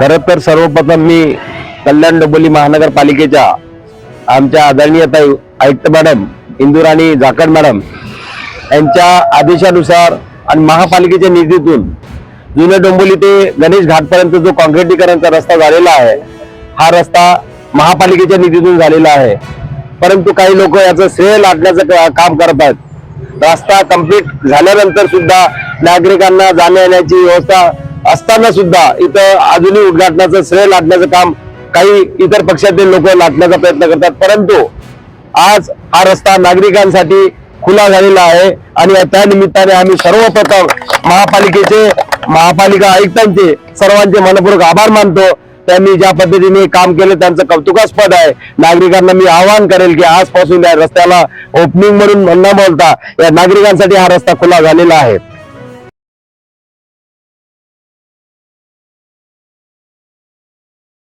खर तर सर्वप्रथम मी कल्याण डोंबिवली महानगरपालिकेच्या आमच्या आदरणीय आयुक्त मॅडम इंदुराणी झाकड मॅडम यांच्या आदेशानुसार आणि महापालिकेच्या निधीतून जुने डोंबोली ते गणेश घाटपर्यंत जो कॉन्क्रिटीकरणचा रस्ता झालेला आहे हा रस्ता महापालिकेच्या निधीतून झालेला आहे. परंतु काही लोक याचं श्रेय लाटण्याचं काम करत आहेत. रस्ता कंप्लीट झाल्यानंतर सुद्धा नागरिकांना जाण्या येण्याची व्यवस्था असताना सुद्धा इथं अजूनही उद्घाटनाचं श्रेय लाटण्याचं काम काही इतर पक्षातील लोक लाटण्याचा प्रयत्न करतात. परंतु आज हा रस्ता नागरिकांसाठी खुला झालेला आहे आणि त्या निमित्ताने आम्ही सर्वप्रथम महापालिकेचे महापालिका आयुक्तांचे सर्वांचे मनपूर्वक आभार मानतो. त्यांनी ज्या पद्धतीने काम केलं त्यांचं कौतुकास्पद आहे. नागरिकांना मी आवाहन करेल की आजपासून या रस्त्याला ओपनिंग म्हणून न बोलता या नागरिकांसाठी हा रस्ता खुला झालेला आहे.